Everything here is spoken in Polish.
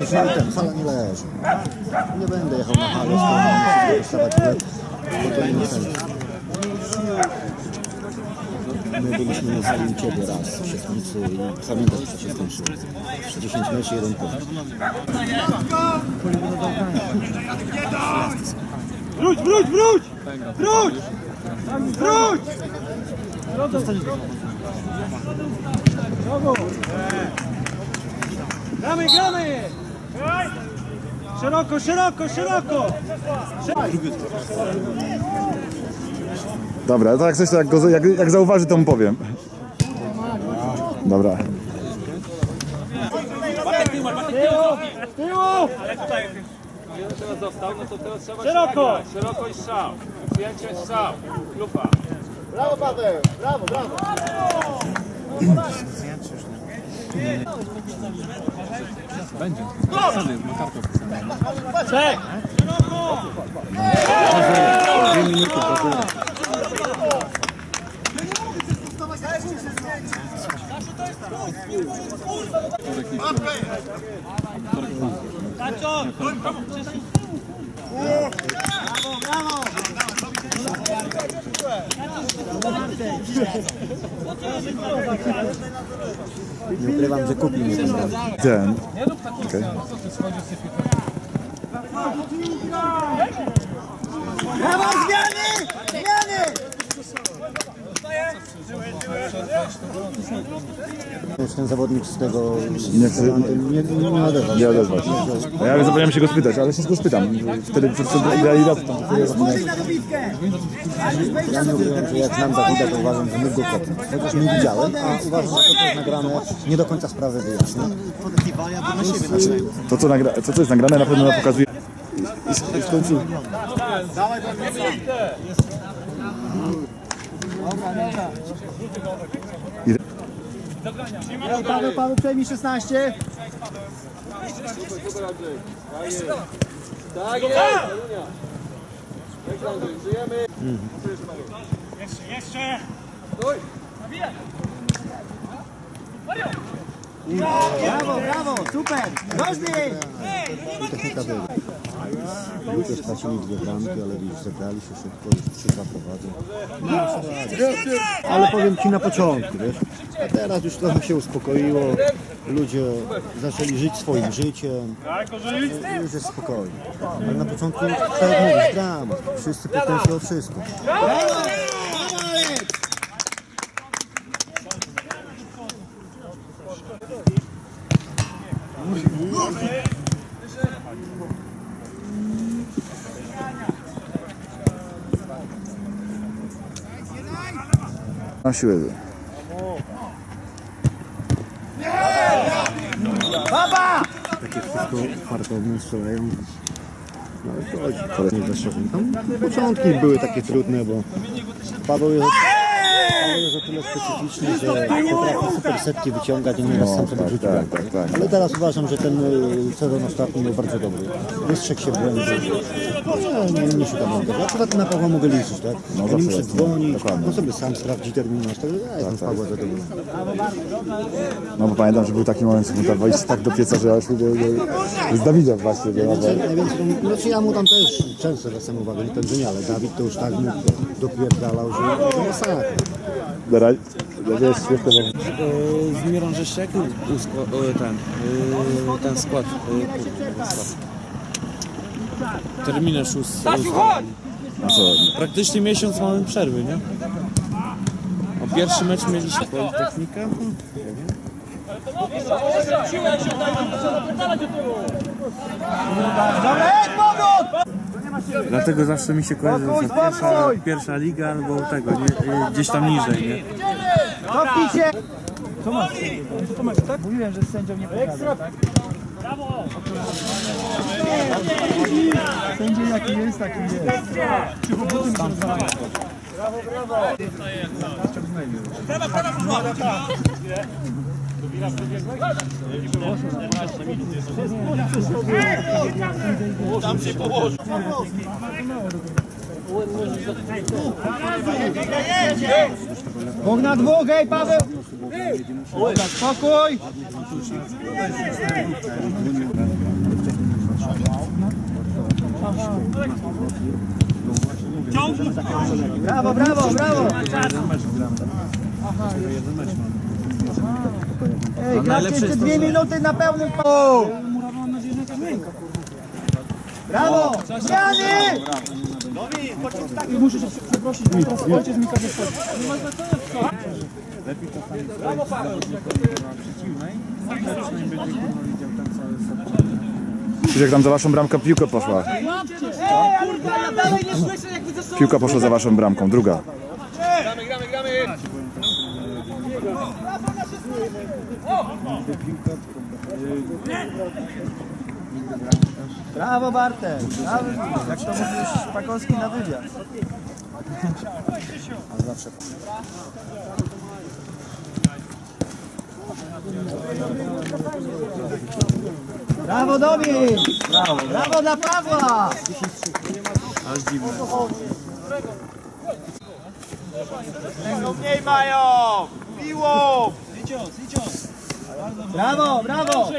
Że ten, hala nie leży. Nie będę jechał na halę, bo to nie ma sensu. My byliśmy na Ciebie raz w Siesnicy i pamiętasz co się skończyło. 10 meczy, jeden punkt. Wróć, wróć, wróć! Wróć! Wróć! Gramy, gramy! Szeroko, szeroko, szeroko! Dobra, to jak coś, to jak, go, jak, jak zauważy, to mu powiem. Dobra. Tyłu! Szeroko! Szeroko i strzał. Przyjęcie strzał. Lupa. Czek! Dwie minuty do góry. Nie ukrywam, że kupi mnie ten brak. Ten. Okej. Już ten zawodnik z tego Nie chce- nie, nie, nie odezwał. Nie odezwał się. A Ja zapomniałem się go spytać, ale się go spytam. Wtedy przed grali raz tam. to ja. Ja nie ukrywam, że jak znam Dawida, to uważam, że mógł go kopnąć. Chociaż nie widziałem, a uważam, że to, co jest nagrane, nie do końca sprawę wyjaśnia. To co, nagra, to, co jest nagrane, na pewno pokazuje. I, i w końcu. Paweł, Paweł, przejmij 16. Tak jest. Elunia. Jak Andrzej, żyjemy. Jeszcze! Brawo, brawo, super! Wygra. Ludzie stracili dwie bramki, ale widzisz, zagrali się szybko, już 3 prowadzą. Ale powiem Ci na początku, wiesz, a teraz już trochę się uspokoiło, ludzie zaczęli żyć swoim życiem, już jest spokojnie. Ale na początku, tak jak mówisz, dramat, wszyscy pytają się o Na siłę. Takie wszystko fartowne strzelają. No ale nie zastrzeżeń. Tam początki były takie trudne, bo Paweł jest, jest o tyle specyficzny, że potrafi super setki wyciągać i nieraz sam sobie tak, rzucił tak, tak, tak. Ale teraz uważam, że ten y, sezon ostatni był bardzo dobry. Wystrzegł się błędu. Nie, nie, nie szukam błędów. Akurat na Pawła mogę liczyć, tak? No, No, nie muszę dzwonić, dokładnie. no sobie sam sprawdzi terminarz. Tak, ja jestem z Pawła zadowolony. No bo pamiętam, że był taki moment, że wejść tak do pieca, że ja już mówię, że z Dawidem właśnie. Najwięcej, to- znaczy ja mu tam też często zwracam uwagę, nie ten, że nie, ale Dawid to już tak mu dopierdalał, że to masakra. Dobra, to jest świetne, bo E, z uskła- e, ten, e, ten skład. e. Terminarz us- ustalony. a co? Praktycznie miesiąc mamy przerwy, nie? A pierwszy mecz mieliśmy Politechnika. Dlatego zawsze mi się kojarzy, że pierwsza, pierwsza liga albo tego, nie, e, gdzieś tam niżej, nie? Mówiłem, że sędzią nie pokażę, tak? Sędzia jaki jest, taki jest. Dwóch na dwóch, hej Paweł! Spokój! Brawo, brawo, brawo! Ej, gracie jeszcze dwie minuty na pełnym pa- Brawo! Zmiany! I muszę się przeprosić, bo teraz ojciec mi każe wchodzić. Jak tam za waszą bramkę piłka poszła. Piłka poszła za waszą bramką, druga. Gramy, gramy, gramy! Brawo Bartek! Brawo. Jak to mówisz Pakowski na wywiad. Brawo Domin! Brawo, brawo dla Pawła! Mniej mają! Piłą! Brawo, brawo!